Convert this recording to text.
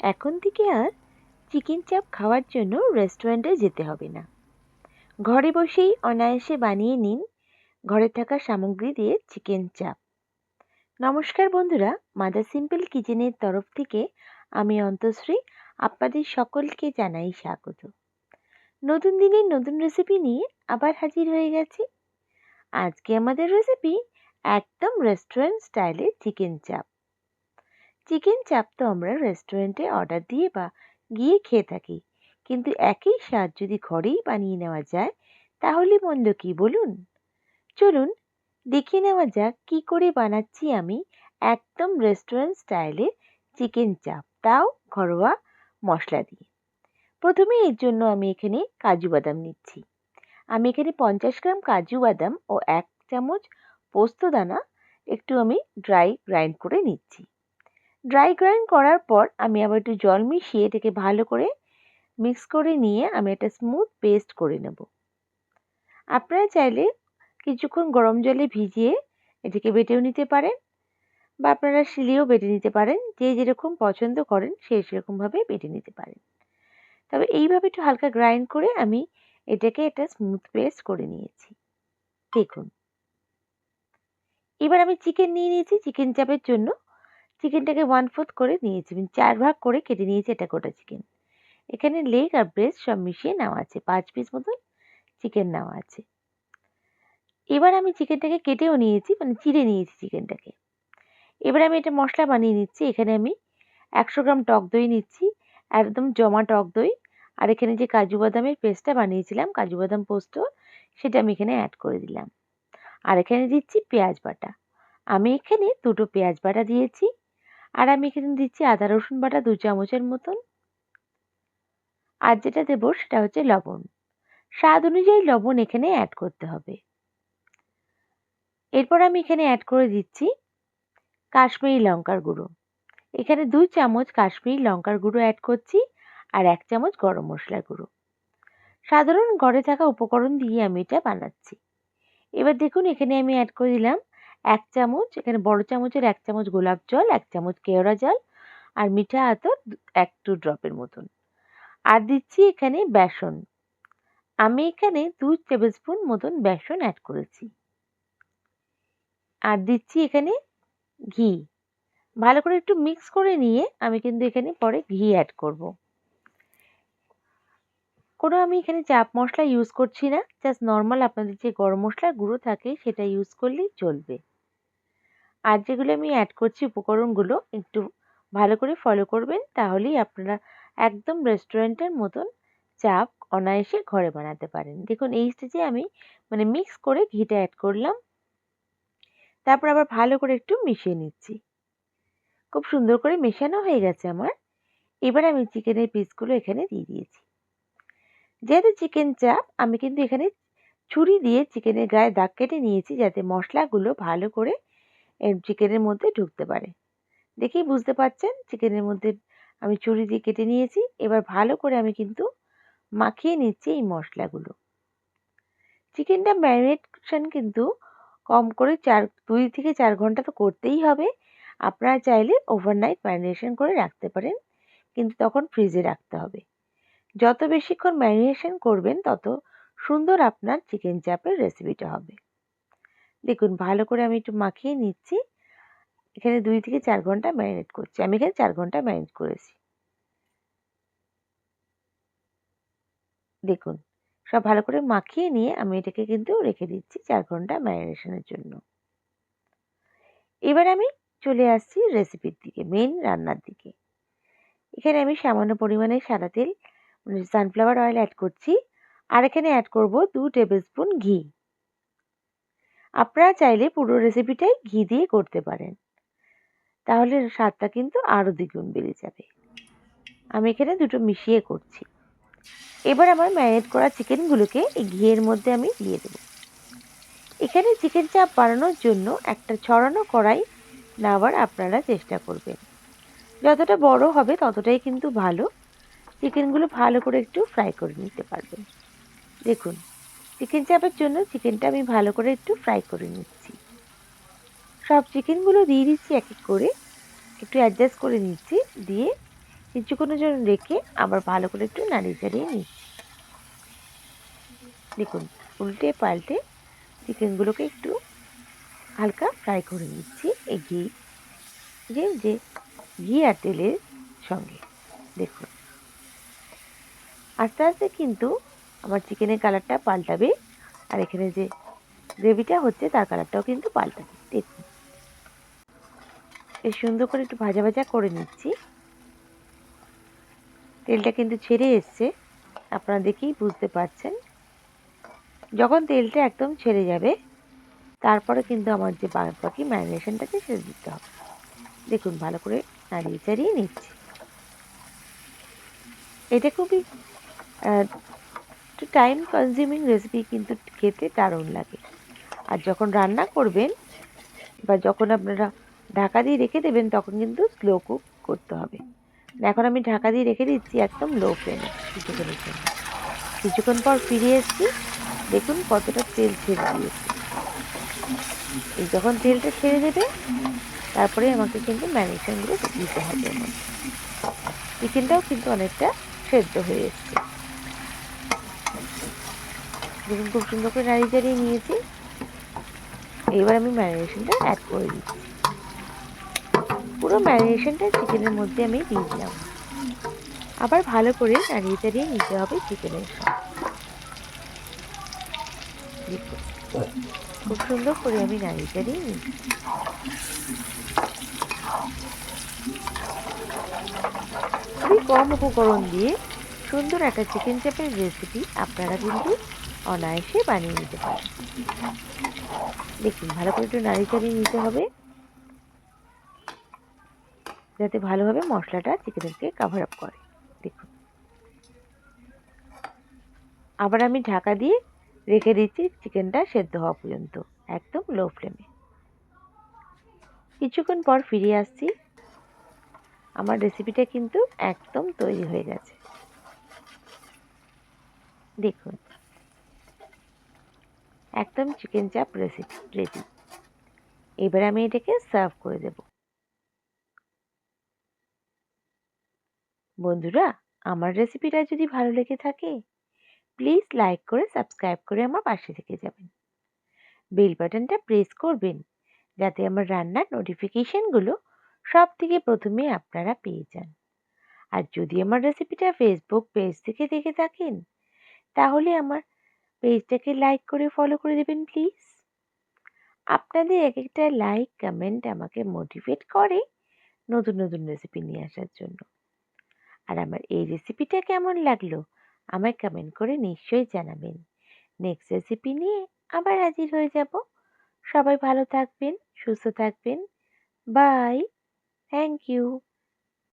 এখন থেকে আর চিকেন চাপ খাওয়ার জন্য রেস্টুরেন্টে যেতে হবে না। ঘরে বসেই অনায়াসে বানিয়ে নিন ঘরে থাকা সামগ্রী দিয়ে চিকেন চাপ। নমস্কার বন্ধুরা, মাদার সিম্পল কিচেনের তরফ থেকে আমি অন্তশ্রী আপনাদের সকলকে জানাই স্বাগত। নতুন দিনের নতুন রেসিপি নিয়ে আবার হাজির হয়ে গেছি। আজকে আমাদের রেসিপি একদম রেস্টুরেন্ট স্টাইলের চিকেন চাপ। চিকেন চাপ তো আমরা রেস্টুরেন্টে অর্ডার দিয়ে বা গিয়ে খেয়ে থাকি। কিন্তু একই স্বাদ যদি ঘরেই বানিয়ে নেওয়া যায়, তাহলে মন্দ কি বলুন? চলুন, দেখে নেওয়া যাক কি করে বানাচ্ছি আমি একদম রেস্টুরেন্ট স্টাইলে চিকেন চাপ, তাও ঘরোয়া মশলা দিয়ে। প্রথমে এর জন্য আমি এখানে কাজু বাদাম নিচ্ছি। আমি এখানে পঞ্চাশ গ্রাম কাজু বাদাম ও এক চামচ পোস্ত দানা একটু আমি ড্রাই গ্রাইন্ড করে নিচ্ছি। ড্রাই গ্রাইন্ড করার পর আমি আবার একটু জল মিশিয়ে এটাকে ভালো করে মিক্স করে নিয়ে আমি একটা স্মুথ পেস্ট করে নেব। আপনারা চাইলে কিছুক্ষণ গরম জলে ভিজিয়ে এটাকে বেটেও নিতে পারেন বা আপনারা শিলেও বেটে নিতে পারেন, যে যেরকম পছন্দ করেন সে সেরকমভাবে বেটে নিতে পারেন। তবে এইভাবে একটু হালকা গ্রাইন্ড করে আমি এটাকে একটা স্মুথ পেস্ট করে নিয়েছি। দেখুন। এবার আমি চিকেন নিয়ে নিয়েছি চিকেন চাপের জন্য চিকেনটাকে ওয়ান ফোর্থ করে নিয়েছি। মানে চার ভাগ করে কেটে নিয়েছি, এটা গোটা চিকেন এখানে লেগ আর ব্রেস্ট সব মিশিয়ে নেওয়া আছে। পাঁচ পিস মতন চিকেন নেওয়া আছে। এবার আমি চিকেনটাকে কেটেও নিয়েছি মানে চিড়ে নিয়েছি চিকেনটাকে এবার আমি এটা মশলা বানিয়ে নিচ্ছি। এখানে আমি একশো গ্রাম টক দই নিচ্ছি, একদম জমা টক দই। আর এখানে যে কাজু বাদামের পেস্টটা বানিয়েছিলাম, কাজু বাদাম পোস্ত, সেটা আমি এখানে অ্যাড করে দিলাম। আর এখানে দিচ্ছি পেঁয়াজ বাটা। আমি এখানে দুটো পেঁয়াজ বাটা দিয়েছি। আর আমি এখানে দিচ্ছি আদা, রসুন বাটা দু চামচের মতন। আর যেটা দেবো সেটা হচ্ছে লবণ। স্বাদ অনুযায়ী লবণ এখানে অ্যাড করতে হবে। এরপর আমি এখানে অ্যাড করে দিচ্ছি কাশ্মীরি লঙ্কার গুঁড়ো। এখানে দুই চামচ কাশ্মীরি লঙ্কার গুঁড়ো অ্যাড করছি আর এক চামচ গরম মশলার গুঁড়ো। সাধারণ ঘরে থাকা উপকরণ দিয়ে আমি এটা বানাচ্ছি। এবার দেখুন এখানে আমি অ্যাড করে দিলাম এক চামচ, এখানে বড় চামচের এক চামচ গোলাপ জল, এক চামচ কেওড়া জল আর মিঠা আতর এক টু ড্রপের মতন। আর দিচ্ছি এখানে বেসন। আমি এখানে দু টেবিল স্পুন মতন বেসন অ্যাড করেছি। আর দিচ্ছি এখানে ঘি। ভালো করে একটু মিক্স করে নিয়ে আমি কিন্তু এখানে পরে ঘি অ্যাড করব। কোনো আমি এখানে চাপ মশলা ইউজ করছি না জাস্ট নর্মাল আপনাদের যে গরম মশলার গুঁড়ো থাকে সেটা ইউজ করলেই চলবে। আর যেগুলো আমি অ্যাড করছি উপকরণগুলো একটু ভালো করে ফলো করবেন, তাহলেই আপনারা একদম রেস্টুরেন্টের মতন চাপ অনায়াসে ঘরে বানাতে পারেন। দেখুন, এই স্টেজে আমি মানে মিক্স করে ঘিটা অ্যাড করলাম। তারপর আবার ভালো করে একটু মিশিয়ে নিচ্ছি। খুব সুন্দর করে মেশানো হয়ে গেছে আমার। এবার আমি চিকেনের পিসগুলো এখানে দিয়ে দিয়েছি। যেহেতু চিকেন চাপ আমি কিন্তু এখানে ছুরি দিয়ে চিকেনের গায়ে দাগ কেটে নিয়েছি যাতে মশলাগুলো ভালো করে চিকেনের মধ্যে ঢুকতে পারে। দেখেই বুঝতে পারছেন চিকেনের মধ্যে আমি ছুরি দিয়ে কেটে নিয়েছি। এবার ভালো করে আমি কিন্তু মাখিয়ে নিচ্ছি এই মশলাগুলো। চিকেনটা ম্যারিনেশন কিন্তু কম করে চার, দুই থেকে চার ঘণ্টা তো করতেই হবে। আপনারা চাইলে ওভারনাইট ম্যারিনেশন করে রাখতে পারেন, কিন্তু তখন ফ্রিজে রাখতে হবে। যত বেশিক্ষণ ম্যারিনেশন করবেন, তত সুন্দর আপনার চিকেন চাপের রেসিপিটা হবে। দেখুন, ভালো করে আমি একটু মাখিয়ে নিচ্ছি। এখানে দুই থেকে চার ঘণ্টা ম্যারিনেট করছি। আমি এখানে চার ঘণ্টা ম্যারিনেট করেছি। দেখুন, সব ভালো করে মাখিয়ে নিয়ে আমি এটাকে কিন্তু রেখে দিচ্ছি চার ঘণ্টা ম্যারিনেশনের জন্য। এবার আমি চলে আসছি রেসিপির দিকে মেন রান্নার দিকে। এখানে আমি সামান্য পরিমাণে সাদা তেল মানে সানফ্লাওয়ার অয়েল অ্যাড করছি। আর এখানে অ্যাড করব দু টেবিল স্পুন ঘি। আপনারা চাইলে পুরো রেসিপিটাই ঘি দিয়ে করতে পারেন। তাহলে স্বাদটা কিন্তু আরও দ্বিগুণ বেড়ে যাবে। আমি এখানে দুটো মিশিয়ে করছি। এবার আমার ম্যারিনেট করা চিকেনগুলোকে এই ঘিয়ের মধ্যে আমি দিয়ে দেবো। এখানে চিকেন চাপ বানানোর জন্য একটা ছড়ানো কড়াই নেওয়ার আপনারা চেষ্টা করবেন। যতটা বড় হবে ততটাই কিন্তু ভালো। চিকেনগুলো ভালো করে একটু ফ্রাই করে নিতে পারবেন। দেখুন। চিকেন চাপের জন্য চিকেনটা আমি ভালো করে একটু ফ্রাই করে নিচ্ছি। সব চিকেনগুলো দিয়ে দিচ্ছি এক এক করে। একটু অ্যাডজাস্ট করে নিচ্ছি, দিয়ে কিছুক্ষণের জন্য রেখে আবার ভালো করে একটু নাড়িয়ে চাড়িয়ে নিচ্ছি। দেখুন, উল্টে পাল্টে চিকেনগুলোকে একটু হালকা ফ্রাই করে নিচ্ছি এই ঘি, যে যে ঘি আর তেলের সঙ্গে। দেখুন, আস্তে আস্তে কিন্তু আমার চিকেনের কালারটা পাল্টাবে। আর এখানে যে গ্রেভিটা হচ্ছে, তার কালারটাও কিন্তু পাল্টাবে। দেখুন। বেশ সুন্দর করে একটু ভাজা ভাজা করে নিচ্ছি। তেলটা কিন্তু ছেড়ে এসছে। আপনারা দেখেই বুঝতে পারছেন। যখন তেলটা একদম ছেড়ে যাবে, তারপরে কিন্তু আমার যে বাকি ম্যারিনেশনটাকে সেরে দিতে হবে। দেখুন, ভালো করে নাড়িয়ে চাড়িয়ে নিচ্ছি। এটা খুবই একটু টাইম কনজিউমিং রেসিপি কিন্তু খেতে দারুণ লাগে। আর যখন রান্না করবেন বা যখন আপনারা ঢাকা দিয়ে রেখে দেবেন, তখন কিন্তু স্লো কুক করতে হবে। এখন আমি ঢাকা দিয়ে রেখে দিচ্ছি একদম লো ফ্লেমে কিছুক্ষণের জন্য। কিছুক্ষণ পর ফিরে এসছি। দেখুন কতটা তেল ছেড়ে দিয়েছে। এই যখন তেলটা ছেড়ে দেবে, তারপরে আমাকে কিন্তু ম্যারিনেশনগুলো দিতে হবে। চিকেনটাও কিন্তু অনেকটা সেদ্ধ হয়ে এসছে। দেখুন খুব সুন্দর করে নাড়িয়ে চাড়িয়ে নিয়েছি। এবার আমি ম্যারিনেশনটা অ্যাড করে দিচ্ছি। পুরো ম্যারিনেশনটা চিকেনের মধ্যে আমি দিয়ে দিলাম। আবার ভালো করে নাড়িয়ে চাড়িয়ে নিতে হবে চিকেনের খুব সুন্দর করে আমি নাড়িয়ে চাড়িয়ে নিই খুবই কম উপকরণ দিয়ে সুন্দর একটা চিকেন চাপের রেসিপি আপনারা কিন্তু অনায়াসে বানিয়ে নিতে পারেন দেখুন, ভালো করে একটু নাড়ি চাড়িয়ে নিতে হবে। যাতে ভালোভাবে মশলাটা চিকেনকে কাভার আপ করে। দেখুন। আবার আমি ঢাকা দিয়ে রেখে দিচ্ছি চিকেনটা সেদ্ধ হওয়া পর্যন্ত, একদম লো ফ্লেমে কিছুক্ষণ পর ফিরে আসছি। আমার রেসিপিটা কিন্তু একদম তৈরি হয়ে গেছে। দেখুন একদম চিকেন চাপ রেসিপি রেডি এবার আমি এটাকে সার্ভ করে দেব। বন্ধুরা, আমার রেসিপিটা যদি ভালো লেগে থাকে প্লিজ লাইক করে সাবস্ক্রাইব করে আমার পাশে থেকে যাবেন। বেল বাটনটা প্রেস করবেন, যাতে আমার রান্নার নোটিফিকেশনগুলো সব থেকে প্রথমে আপনারা পেয়ে যান। আর যদি আমার রেসিপিটা ফেসবুক পেজ থেকে দেখে থাকেন, তাহলে আমার পেজটাকে লাইক করে ফলো করে দেবেন প্লিজ আপনাদের এক একটা লাইক কমেন্ট আমাকে মোটিভেট করে নতুন নতুন রেসিপি নিয়ে আসার জন্য। আর আমার এই রেসিপিটা কেমন লাগল, আমায় কমেন্ট করে নিশ্চয়ই জানাবেন। নেক্সট রেসিপি নিয়ে আবার হাজির হয়ে যাব। সবাই ভালো থাকবেন, সুস্থ থাকবেন। Bye thank you